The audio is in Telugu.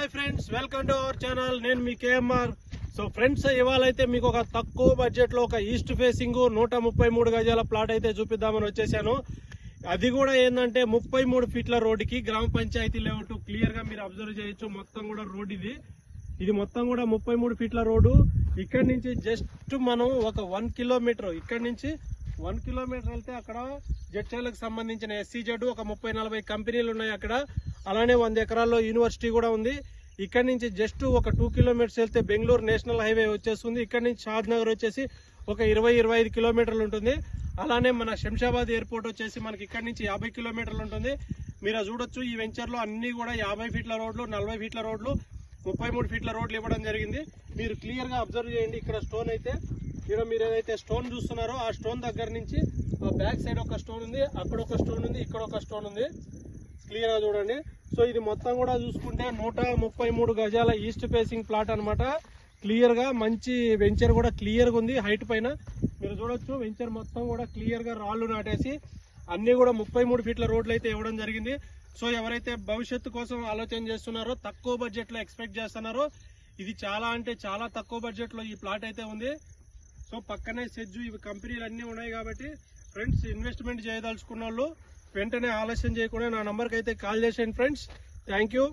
Hi friends welcome to our channel. నేను మీ కేఎంఆర్. సో ఫ్రెండ్స్ ఇవాళ అయితే మీకు ఒక తక్కువ బడ్జెట్లో ఒక ఈస్ట్ ఫేసింగ్ నూట ముప్పై మూడు గజాల ప్లాట్ అయితే చూపిద్దామని వచ్చేసాను. అది కూడా ఏంటంటే ముప్పై మూడు ఫీట్ల రోడ్డుకి గ్రామ పంచాయతీ లేఅవుట్ క్లియర్గా మీరు అబ్జర్వ్ చేయొచ్చు. మొత్తం కూడా రోడ్ ఇది. ఇది మొత్తం కూడా ముప్పై మూడు ఫీట్ల రోడ్డు. ఇక్కడ నుంచి జస్ట్ మనం ఒక వన్ కిలోమీటర్ ఇక్కడ నుంచి వన్ కిలోమీటర్ వెళ్తే అక్కడ జడ్చర్లకు సంబంధించిన ఎస్సీ జడ్ ఒక ముప్పై నలభై కంపెనీలు ఉన్నాయి అక్కడ. అలానే వంద ఎకరాల్లో యూనివర్సిటీ కూడా ఉంది. ఇక్కడ నుంచి జస్ట్ ఒక టూ కిలోమీటర్స్ వెళ్తే బెంగళూరు నేషనల్ హైవే వచ్చేస్తుంది. ఇక్కడ నుంచి షాద్ నగర్ వచ్చేసి ఒక ఇరవై ఇరవై ఐదు కిలోమీటర్లు ఉంటుంది. అలానే మన శంషాబాద్ ఎయిర్పోర్ట్ వచ్చేసి మనకి ఇక్కడ నుంచి యాభై కిలోమీటర్లు ఉంటుంది. మీరు చూడొచ్చు ఈ వెంచర్లో అన్ని కూడా యాభై ఫీట్ల రోడ్లు నలభై ఫీట్ల రోడ్లు ముప్పై మూడు ఫీట్ల రోడ్లు ఇవ్వడం జరిగింది. మీరు క్లియర్గా అబ్జర్వ్ చేయండి ఇక్కడ స్టోన్ అయితే ఇక్కడ మీరు ఏదైతే స్టోన్ చూస్తున్నారో ఆ స్టోన్ దగ్గర నుంచి బ్యాక్ సైడ్ ఒక స్టోన్ ఉంది అక్కడ ఒక స్టోన్ ఉంది ఇక్కడ ఒక స్టోన్ ఉంది. క్లియర్గా చూడండి. సో ఇది మొత్తం కూడా చూసుకుంటే నూట ముప్పై మూడు గజాల ఈస్ట్ ఫేసింగ్ ప్లాట్ అనమాట క్లియర్గా మంచి వెంచర్ కూడా క్లియర్గా ఉంది హైట్ పైన. మీరు చూడొచ్చు వెంచర్ మొత్తం కూడా క్లియర్గా రాళ్ళు నాటేసి అన్ని కూడా ముప్పై మూడు ఫీట్ల రోడ్లు అయితే ఇవ్వడం జరిగింది. సో ఎవరైతే భవిష్యత్తు కోసం ఆలోచన చేస్తున్నారో తక్కువ బడ్జెట్లో ఎక్స్పెక్ట్ చేస్తున్నారో ఇది చాలా అంటే చాలా తక్కువ బడ్జెట్లో ఈ ప్లాట్ అయితే ఉంది. సో పక్కనే సెజ్జు ఇవి కంపెనీలు అన్నీ ఉన్నాయి కాబట్టి ఫ్రెండ్స్ ఇన్వెస్ట్మెంట్ చేయదలుచుకున్న వాళ్ళు వెంటనే ఆలస్యం చేయకుండా నా నంబర్కి అయితే కాల్ చేసేయండి ఫ్రెండ్స్. Thank you.